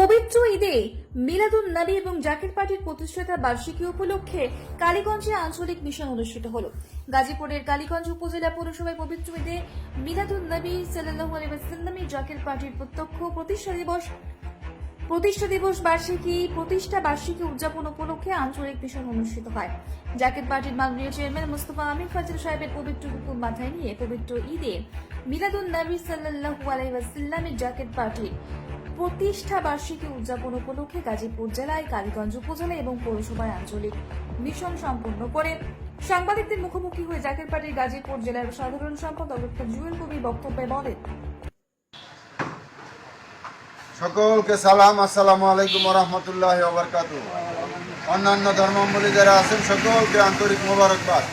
পবিত্র ঈদে মিলাদুন নবী এবং জাকির পার্টির প্রতিষ্ঠাতা বার্ষিকী উপলক্ষে কালীগঞ্জে আঞ্চলিক মিশন অনুষ্ঠিত হল। গাজীপুরের কালীগঞ্জ উপজেলা পৌরসভায় পবিত্র ঈদে মিলাদুন নবী ওয়াসাল্লামের জাকির পার্টির প্রত্যক্ষ প্রতিষ্ঠা দিবস প্রতিষ্ঠা দিবস বার্ষিকী, প্রতিষ্ঠা বার্ষিকী উদযাপন উপলক্ষে আঞ্চলিক মিশন অনুষ্ঠিত হয়। জাকের পার্টির মাননীয় চেয়ারম্যান মুস্তফা আমির ফাজিল সাহেবের পবিত্র হুকুম মাথায় নিয়ে পবিত্র ঈদে মিলাদুন নবী সাল্লাল্লাহু আলাইহি ওয়াসাল্লামের জাকের পার্টির প্রতিষ্ঠা বার্ষিকী উদযাপন উপলক্ষে গাজীপুর জেলায় কালীগঞ্জ উপজেলা এবং পৌরসভায় আঞ্চলিক মিশন সম্পন্ন করে। সাংবাদিকদের মুখোমুখি হয়ে জাকের পার্টির গাজীপুর জেলার সাধারণ সম্পাদক ডক্টর জুয়েল কবির বক্তব্যে বলেন, সকলকে সালাম, আসসালামু আলাইকুম রহমতুল্লাহ ওবরকাতু অন্যান্য ধর্মাবলী যারা আছেন, সকলকে আন্তরিক মোবারকবাদ।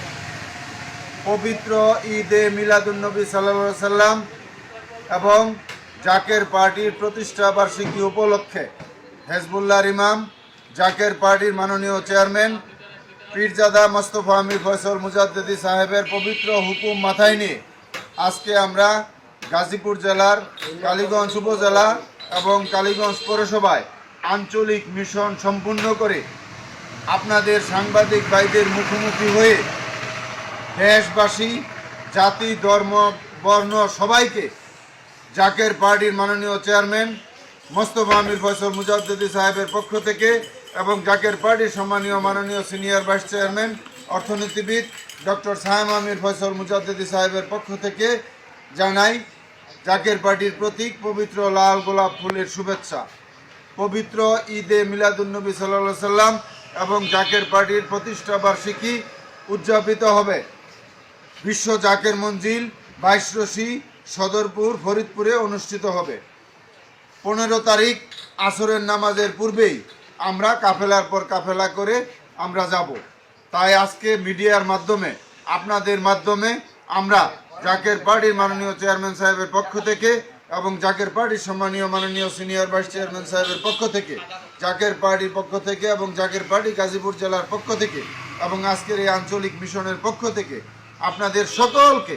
পবিত্র ঈদে মিলাদুন্নবী সাল্লা সাল্লাম এবং জাকের পার্টির প্রতিষ্ঠা বার্ষিকী উপলক্ষে হেজবুল্লাহ ইমাম, জাকের পার্টির মাননীয় চেয়ারম্যান, পীরজাদা মোস্তফা আমির ফয়সল মুজাদ্দিদি সাহেবের পবিত্র হুকুম মাথায় নিয়ে আজকে আমরা গাজীপুর জেলার কালীগঞ্জ উপজেলা এবং কালীগঞ্জ পৌরসভায় আঞ্চলিক মিশন সম্পূর্ণ করে আপনাদের সাংবাদিক ভাইদের মুখোমুখি হয়ে দেশবাসী, জাতি, ধর্ম, বর্ণ সবাইকে জাকের পার্টির মাননীয় চেয়ারম্যান মোস্তফা আমির ফয়সল মুজাদ্দিদি সাহেবের পক্ষ থেকে এবং জাকের পার্টির সম্মানীয় মাননীয় সিনিয়র ভাইস চেয়ারম্যান, অর্থনীতিবিদ ডক্টর সাহেম আমির ফয়সল মুজাদ্দিদি সাহেবের পক্ষ থেকে জানাই জাকের পার্টির প্রতীক, পবিত্র লাল গোলাপ ফুলের শুভেচ্ছা। পবিত্র ঈদে মিলাদুন্নবী সাল্লা সাল্লাম এবং জাকের পার্টির প্রতিষ্ঠা বার্ষিকী উদযাপিত হবে। বিশ্ব জাকের মঞ্জিল বাইশ রশি সদরপুর, ফরিদপুরে অনুষ্ঠিত হবে। পনেরো তারিখ আসরের নামাজের পূর্বেই আমরা কাফেলার পর কাফেলা করে আমরা যাব। তাই আজকে মিডিয়ার মাধ্যমে, আপনাদের মাধ্যমে আমরা জাকের পার্টির মাননীয় চেয়ারম্যান সাহেবের পক্ষ থেকে এবং জাকের পার্টির সম্মানীয় মাননীয় সিনিয়র ভাইস চেয়ারম্যান সাহেবের পক্ষ থেকে, জাকের পার্টির পক্ষ থেকে এবং জাকের পার্টি গাজীপুর জেলার পক্ষ থেকে এবং আজকের এই আঞ্চলিক মিশনের পক্ষ থেকে আপনাদের সকলকে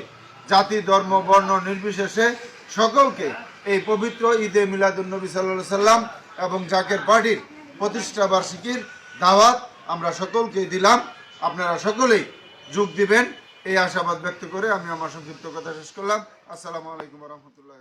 জাতি, ধর্ম, বর্ণ নির্বিশেষে সকলকে এই পবিত্র ঈদে মিলাদুন্নবী সাল্লা সাল্লাম এবং জাকের পার্টির প্রতিষ্ঠা বার্ষিকীর দাওয়াত আমরা সকলকে দিলাম। আপনারা সকলেই যোগ দিবেন। এই আশাবাদ ব্যক্ত করে আমি আমার সংক্ষিপ্ত কথা শেষ করলাম। আসসালামু আলাইকুম রহমতুল্লাহ